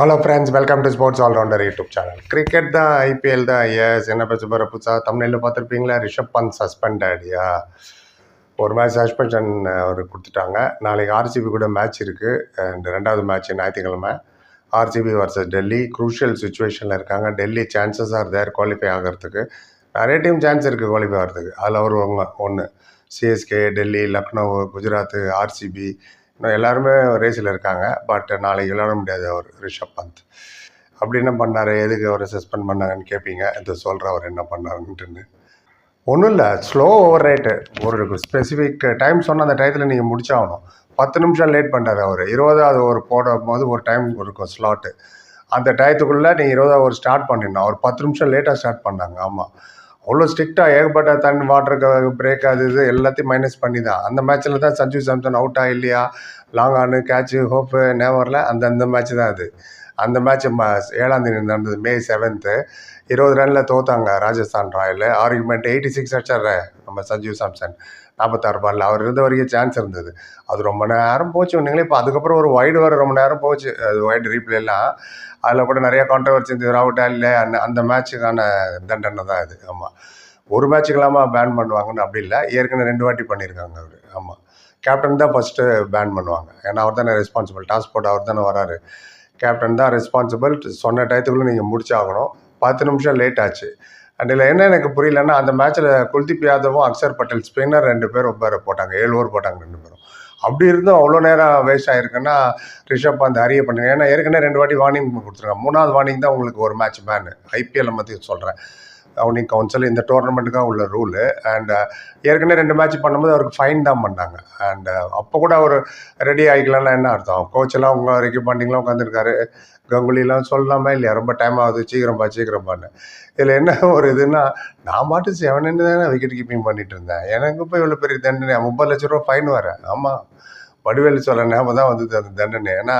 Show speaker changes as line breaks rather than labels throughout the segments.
Hello friends welcome to sports allrounder YouTube channel cricket தான் IPL தான் S என்ன பேச போகிற புதுசாக தமிழில் பார்த்துருப்பீங்களா? ரிஷப் பந்த் சஸ்பெண்ட் ஆடியா ஒரு மேட்ச் சஸ்பென்ஷன் அவர் கொடுத்துட்டாங்க. நாளைக்கு ஆர்சிபி கூட மேட்ச் இருக்குது அண்ட் ரெண்டாவது மேட்ச் ஞாயிற்றுக்கிழமை ஆர்சிபி வர்சஸ் டெல்லி குரூஷியல் சுச்சுவேஷனில் இருக்காங்க. Delhi chances are there qualify ஆகிறதுக்கு. நிறைய டீம் சான்ஸ் இருக்குது குவாலிஃபை ஆகிறதுக்கு. அதில் ஒரு ஒன்று சிஎஸ்கே டெல்லி லக்னோ குஜராத் ஆர்சிபி இன்னும் எல்லாருமே ரேஸில் இருக்காங்க. பட் நாளைக்கு விளாட முடியாது அவர் ரிஷப் பந்த். அப்படி என்ன பண்ணார்? எதுக்கு அவரை சஸ்பெண்ட் பண்ணாங்கன்னு கேட்பீங்க இது சொல்கிற அவர் என்ன பண்ணாருன்ட்டுன்னு. ஒன்றும் இல்லை ஸ்லோ ஓவர் ரேட்டு ஒரு ஸ்பெசிஃபிக் டைம் சொன்ன அந்த டயத்தில் நீங்கள் முடிச்சாகணும். பத்து நிமிஷம் லேட் பண்ணுறாரு அவர். இருபதாவது ஒரு போடும் போது ஒரு டைம் இருக்கும் ஸ்லாட்டு அந்த டயத்துக்குள்ளே நீங்கள் இருபதாவது ஓவர் ஸ்டார்ட் பண்ணிடணும். அவர் பத்து நிமிஷம் லேட்டாக ஸ்டார்ட் பண்ணாங்க. ஆமாம் அவ்வளோ ஸ்ட்ரிக்டாக ஏகப்பட்ட தண்ணி வாட்டருக்கு பிரேக் அது இது எல்லாத்தையும் மைனஸ் பண்ணி தான் அந்த மேட்ச்சில் தான் சஞ்சு சாம்சன் அவுட்டா இல்லையா? லாங் ஆனு கேட்சு ஹோப்பு நேவரில் அந்த அந்த மேட்ச் தான் அது. அந்த மேட்ச் ம ஏழாம் தேதி நடந்தது மே செவன்த்து இருபது ரனில் தோத்தாங்க Rajasthan royal. Argument eighty six அடிச்சார் நம்ம சஞ்சீவ் சாம்சன். நாற்பத்தாறு பாலில் அவர் இருந்த வரைக்கும் சான்ஸ் இருந்தது. அது ரொம்ப நேரம் போச்சு ஒன்றுங்களே இப்போ அதுக்கப்புறம் ஒரு ஒய்டு வர ரொம்ப நேரம் போச்சு. அது ஒய்டு ரீப்ளேலாம் அதில் கூட நிறையா கான்ட்ரவர்சி இருந்தது. ராவுட்டா இல்லை அந்த அந்த மேட்சுக்கான தண்டனை தான் இது. ஆமாம் ஒரு மேட்சுக்கெல்லாமா பேன் பண்ணுவாங்கன்னு அப்படி இல்லை. ஏற்கனவே ரெண்டு வாட்டி பண்ணியிருக்காங்க அவர். ஆமாம் கேப்டன் தான் ஃபஸ்ட்டு பேன் பண்ணுவாங்க. ஏன்னா அவர் தானே ரெஸ்பான்சிபிள் டாஸ் போட்டு அவர் தானே வராரு. கேப்டன் தான் ரெஸ்பான்சிபிள் சொன்ன டயத்துக்குள்ளே நீங்கள் முடிச்சாகணும். பத்து நிமிஷம் லேட் ஆச்சு. அண்ட் இதில் என்ன எனக்கு புரியலன்னா அந்த மேட்ச்சில் குல்தீப் யாதவும் அக்ஷர் பட்டேல் ஸ்பின்னர் ரெண்டு பேரும் பேர் போட்டாங்க. ஏழு ஓவர் போட்டாங்க ரெண்டு பேரும். அப்படி இருந்தும் அவ்வளோ நேரம் வேஸ்ட் ஆகிருக்குன்னா ரிஷப் அந்த அரிய பண்ணுங்க. ஏன்னா ஏற்கனவே ரெண்டு வாட்டி வார்னிங் கொடுத்துருக்காங்க. மூணாவது வார்னிங் தான் உங்களுக்கு ஒரு மேட்ச் பேனு ஐபிஎல் பற்றி சொல்கிறேன் கவுனிங் கவுன்சில் இந்த டோர்னமெண்ட்டுக்காக உள்ள ரூலு அண்ட் uh, ஏற்கனவே ரெண்டு மேட்ச் பண்ணும்போது அவருக்கு ஃபைன் தான் பண்ணாங்க. அண்ட் uh, அப்போ கூட அவர் ரெடி ஆகிக்கலாம்னா என்ன அர்த்தம்? கோச்செல்லாம் உங்க வரைக்கும் பண்ணிங்களாம் உட்காந்துருக்காரு கங்குலிலாம் சொல்லலாமா இல்லையா? ரொம்ப டைம் ஆகுது. சீக்கிரம்பா சீக்கிரம்பான்னு இதில் என்ன ஒரு இதுன்னா நான் மாட்டு செவனன்னு தானே விக்கெட் கீப்பிங் பண்ணிட்டு இருந்தேன். எனக்கு இப்போ இவ்வளோ பெரிய தண்டனை. முப்பது லட்ச ரூபா ஃபைன் வரேன் ஆமாம் வடிவேலு சொல்ல ஞாபகம் தான் வந்தது அந்த தண்டனை. ஏன்னா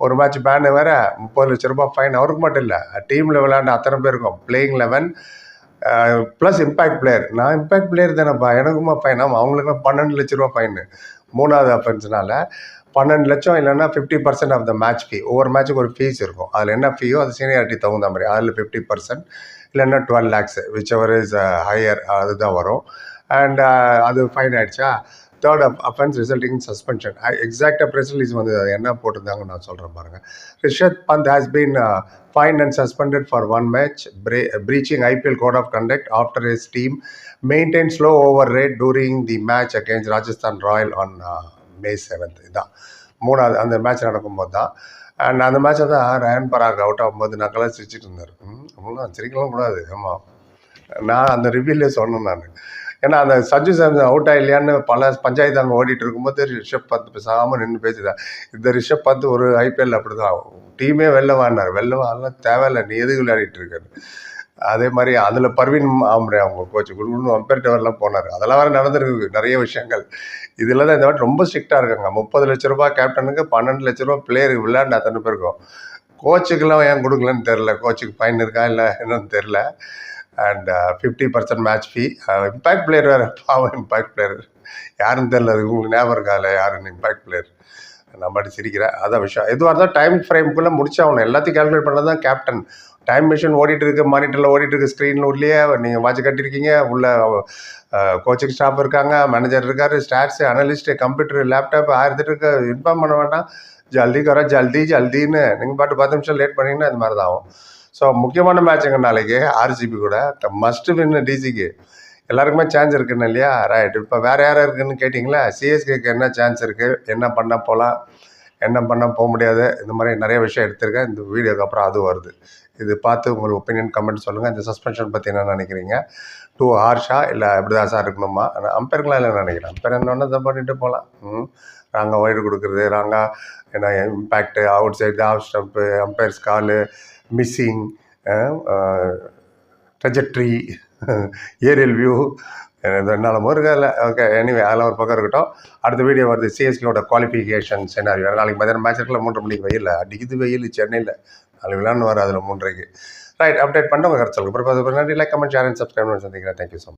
ஒரு மேட்ச் பேனு வேற முப்பது லட்ச ரூபாய் ஃபைன் அவருக்கு மட்டும் இல்லை டீமில் விளையாண்ட அத்தனை பேருக்கும் playing eleven plus impact player நான் இம்பேக்ட் பிளேயர் தானேப்பா எனக்குமா ஃபைன் ஆமாம் அவங்களுக்குலாம் பன்னெண்டு லட்ச ரூபா ஃபைனு மூணாவது அஃபென்ஸ்னால பன்னெண்டு லட்சம் இல்லைன்னா fifty percent of the match fee ஒவ்வொரு மேட்ச்சுக்கு ஒரு ஃபீஸ் இருக்கும். அதில் என்ன ஃபீயோ அது சீனியாரிட்டி தகுந்த மாதிரி. அதில் ஃபிஃப்டி பர்சன்ட் இல்லைன்னா twelve lakhs whichever is higher அதுதான் வரும். அண்ட் அது ஃபைன் ஆகிடுச்சா third of offence resulting suspension எக்ஸாக்டாக ப்ரெஸ் ரிலீஸ் வந்து என்ன போட்டிருந்தாங்க நான் சொல்கிறேன் பாருங்கள் Rishabh Pant has been fined and suspended for one match pray breaching IPL code of conduct after his team maintain slow over rate during the match against Rajasthan royal on May seventh இதான். மூணாவது அந்த match நடக்கும்போது தான். And அந்த மேட்ச்சை தான் Ryan பராக் out ஆகும்போது நான் கலர் சிரிச்சிட்டு இருந்தார். அப்படிலாம் சிரிக்கலாம் கூடாது. ஆமாம் நான் அந்த ரிவ்யூலே சொன்னேன் நான். ஏன்னா அந்த சஞ்சு சாம்சன் அவுட் ஆகலையான்னு பல பஞ்சாயத்து அங்கே ஓடிட்டு இருக்கும்போது ரிஷப் பந்த் பேசாமல் நின்று பேசுதான் இந்த ரிஷப் பந்த் ஒரு ஐபிஎல் அப்படி தான் டீமே வெளில வாடினார் வெளில வாடலாம் தேவையில்லை. நீ எதுக்கு விளையாடிட்டு இருக்காரு அதே மாதிரி அதில் பர்வீன் ஆம்ரே அவங்க கோச்சு குடுக்கணும் அம்பேர்டவர்லாம் போனார். அதெல்லாம் வேறு நடந்திருக்கு. நிறைய விஷயங்கள். இதில் தான் இந்த வாட்டி ரொம்ப ஸ்ட்ரிக்டாக இருக்காங்க. முப்பது லட்ச ரூபா கேப்டனுக்கு பன்னெண்டு லட்ச ரூபா பிளேயருக்கு விளையாண்டு அத்தனை பேருக்கும். கோச்சுக்கெல்லாம் ஏன் கொடுக்கலன்னு தெரில கோச்சுக்கு பயன் இருக்கா இல்லை என்னன்னு தெரில and fifty percent match fee impact player வேறு. பாவம் இம்பேக்ட் பிளேயர் யாருன்னு தெரில அது உங்களுக்கு ஞாபகம் இருக்கால யாருன்னு? இம்பேக்ட் பிளேயர் நான் பாட்டு சிரிக்கிறேன் அதான் விஷயம். எதுவாக இருந்தால் டைம் ஃப்ரேம்குள்ளே முடிச்சாகணும் எல்லாத்தையும் கேல்குலேட் பண்ணது தான் கேப்டன் டைம் மிஷின் ஓடிட்டு இருக்கு மானிட்டரில் ஓடிட்டு இருக்கு ஸ்க்ரீனில் உள்ளே நீங்கள் வாட்ச் கட்டியிருக்கீங்க உள்ள கோச்சிங் ஸ்டாஃப் இருக்காங்க மேனேஜர் இருக்கார் ஸ்டாட்ஸு அனலிஸ்ட்டு கம்ப்யூட்டர் லேப்டாப் ஆயிரத்துட்டு இருக்க. இன்ஃபார்ம் பண்ண வேண்டாம். ஜல்தி கர ஜல்தி ஜல்தின்னு. நீங்கள் பாட்டு பத்து நிமிஷம் லேட் பண்ணிங்கன்னா அது மாதிரி தான் ஆகும். ஸோ முக்கியமான மேட்சுங்க நாளைக்கு? ஆர்சிபி கூட. மஸ்ட் வின் டிசிக்கு எல்லாருக்குமே சான்ஸ் இருக்குன்னு இல்லையா? ரைட் இப்போ வேறு யாராக இருக்குன்னு கேட்டிங்களா? சிஎஸ்கேக்கு என்ன சான்ஸ் இருக்குது என்ன பண்ண போகலாம் என்ன பண்ண போக முடியாது? இந்த மாதிரி நிறைய விஷயம் எடுத்திருக்கேன். இந்த வீடியோக்கு அப்புறம் அது வருது. இது பார்த்து உங்களுக்கு ஒப்பீனியன் கமெண்ட் சொல்லுங்கள் இந்த சஸ்பென்ஷன் பற்றி என்ன நினைக்கிறீங்க? டூ ஹார்ஷா இல்லை எப்படிதாசா இருக்கணுமா? ஆனால் அம்பேருங்களா இல்லை நினைக்கிறேன் அம்பேர் என்ன தான் பண்ணிட்டு போகலாம் ம்? ராங்காக ஒய்டு கொடுக்குறது ராங்காக என்ன impact out side off stump umpire's call missing trajectory aerial view என்னால் முருகல ஓகே எனிவே அதெல்லாம் ஒரு பக்கம் இருக்கட்டும். அடுத்த வீடியோ வருது சிஎஸ்கேவோட குவாலிஃபிகேஷன் சென்னாரி வேறு நாளைக்கு மதியானம் மேட்ச் மூன்று மணிக்கு வெயில் அடிக்குது வெயில் சென்னையில். நாளைக்கு விளாண்டு வர அதில் மூன்றரைக்கு. ரைட் அப்டேட் பண்ணிட்டு உங்கள் கருத்து சொல்லுங்கள் நன்றி. Like comment share and subscribe பண்ணி சந்திக்கிறேன். Thank you so much